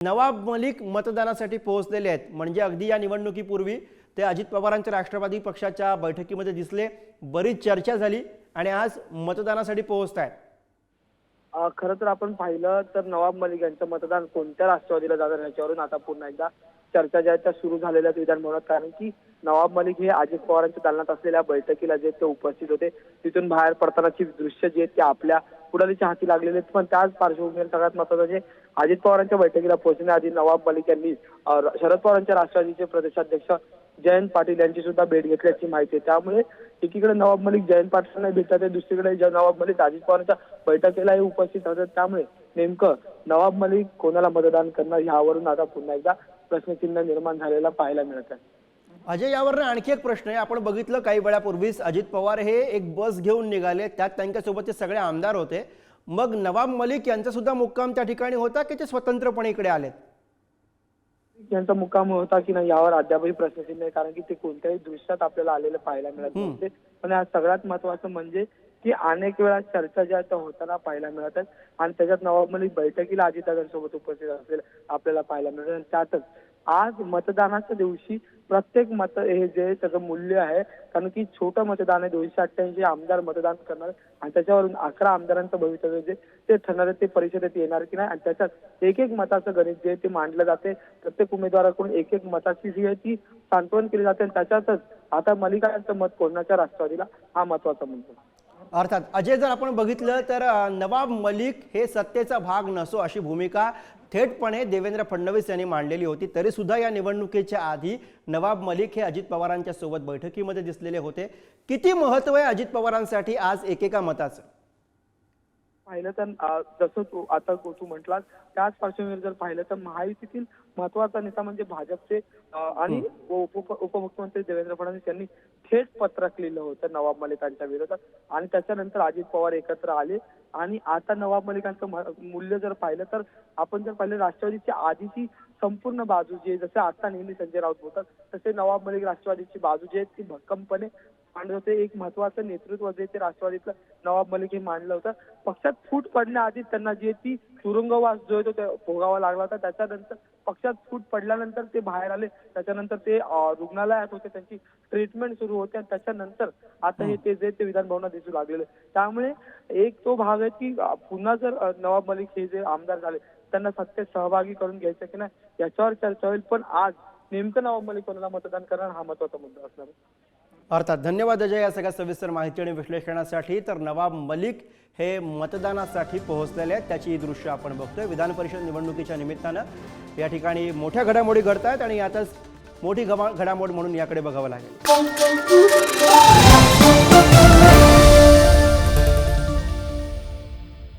नवाब मलिक मतदानासाठी पोहोचलेले आहेत. म्हणजे अगदी या निवडणुकीपूर्वी ते अजित पवारांच्या राष्ट्रवादी पक्षाच्या बैठकीमध्ये दिसले. बरीच चर्चा झाली आणि आज मतदानासाठी पोहोचत आहेत खरं तर आपण पाहिलं तर नवाब मलिक यांचं मतदान कोणत्या राष्ट्रवादीला जाणार याच्यावरून आता पुन्हा एकदा चर्चा ज्या आहेत त्या सुरू झालेल्या आहेत विधान कारण की नवाब मलिक हे अजित पवारांच्या दालनात असलेल्या बैठकीला जे ते उपस्थित होते तिथून बाहेर पडतानाची दृश्य जे आहेत ते आपल्या पुढालीच्या हाती लागलेले आहेत. पण त्याच पार्श्वभूमीवर सगळ्यात महत्वाचं म्हणजे अजित पवारांच्या बैठकीला पोहोचण्याआधी नवाब मलिक यांनी शरद पवारांच्या राष्ट्रवादीचे प्रदेशाध्यक्ष जयंत पाटील यांची सुद्धा भेट घेतल्याची माहिती आहे. त्यामुळे एकीकडे नवाब मलिक जयंत पाटील भेटतात आहे, दुसरीकडे नवाब मलिक अजित पवारांच्या बैठकीलाही उपस्थित होतात त्यामुळे नेमकं नवाब मलिक कोणाला मतदान करणार यावरून आता पुन्हा एकदा प्रश्नचिन्ह निर्माण झालेला पाहायला मिळत आहे. अजय यावरनं आणखी एक प्रश्न आहे. आपण बघितलं काही वेळापूर्वीच अजित पवार हे एक बस घेऊन निघाले. त्यात त्यांच्यासोबत ते सगळे आमदार होते. मग नवाब मलिक यांचा सुद्धा मुक्काम त्या ठिकाणी होता की ते स्वतंत्रपणे इकडे आलेत? यांचा मुक्काम होता की नाही यावर अद्यापही प्रश्नचिन्ह आहे कारण की ते कोणत्याही दृश्यात आपल्याला आलेलं पाहायला मिळत. नव्हते. पण आज सगळ्यात महत्वाचं म्हणजे की अनेक वेळा चर्चा ज्या त्या होताना पाहायला मिळत आहेत. आणि त्याच्यात नवाब मलिक बैठकीला अजितदादांसोबत उपस्थित असलेलं आपल्याला पाहायला मिळत आणि त्यातच आज मतदानाच्या दिवशी प्रत्येक मत हे जे त्याचं मूल्य आहे कारण की छोटं मतदान आहे दोनशे अठ्ठ्याऐंशी आमदार मतदान करणार आणि त्याच्यावरून अकरा आमदारांचं भवितव्य जे ते ठरणार आहे ते परिषदेत येणार की नाही आणि त्याच्यात एक एक मताचं गणित जे ते मांडलं जाते. प्रत्येक उमेदवाराकडून एक एक मताची जी आहे ती सांत्वन केली जाते आणि त्याच्यातच आता मलिकांचं मत कोणाच्या राष्ट्रवादीला? हा महत्त्वाचा मुद्दा. अर्थात अजय जर आपण बघितलं तर नवाब मलिक हे सत्तेचा भाग नसो अशी भूमिका थेटपणे देवेंद्र फडणवीस यांनी मांडलेली होती. तरी सुद्धा या निवडणुकीच्या आधी नवाब मलिक हे अजित पवारांच्या सोबत बैठकीमध्ये दिसलेले होते. किती महत्त्व आहे अजित पवारांसाठी आज एकेका मताचं? पाहिलं तर जसं तू आता तू म्हटलास त्याच पार्श्वभूमीवर जर पाहिलं तर महायुतीतील महत्त्वाचा नेता म्हणजे भाजपचे आणि उप उपमुख्यमंत्री देवेंद्र फडणवीस यांनी थेट पत्रक लिहिलं होतं नवाब मलिकांच्या विरोधात. आणि त्याच्यानंतर अजित पवार एकत्र आले. आणि आता नवाब मलिकांचं मूल्य जर पाहिलं तर आपण जर पाहिलं राष्ट्रवादीची आधीची संपूर्ण बाजू जी आहे जसं आता नेहमी संजय राऊत बोलतात तसे नवाब मलिक राष्ट्रवादीची बाजू जी आहे ती भक्कमपणे मांडत होते एक महत्वाचं नेतृत्व जे ते राष्ट्रवादीतलं नवाब मलिक हे मांडलं होतं. पक्षात फूट पडण्याआधी त्यांना जी ती तुरुंगवास जो आहे तो ते भोगावा लागला होता. त्याच्यानंतर पक्षात फूट पडल्यानंतर ते बाहेर आले. त्याच्यानंतर ते रुग्णालयात होते. त्यांची ट्रीटमेंट सुरू होते आणि त्याच्यानंतर आता हे ते जे ते विधान भवनात दिसू लागलेले. त्यामुळे एक तो भाग आहे की पुन्हा जर नवाब मलिक हे जे आमदार झाले त्यांना सत्तेत सहभागी करून घ्यायचं की नाही याच्यावर चर्चा होईल. पण आज नेमकं नवाब मलिक कोणाला मतदान करणार हा महत्त्वाचा मुद्दा असणार आहे. अर्थात धन्यवाद अजय या सगळ्या सविस्तर माहिती आणि विश्लेषणासाठी. तर नवाब मलिक हे मतदानासाठी पोहोचलेले आहेत. त्याची दृश्य आपण बघतोय. विधान परिषद निवडणुकीच्या निमित्तानं या ठिकाणी मोठ्या घडामोडी घडत आहेत आणि यातच मोठी घमा घडामोड म्हणून याकडे बघावं लागेल.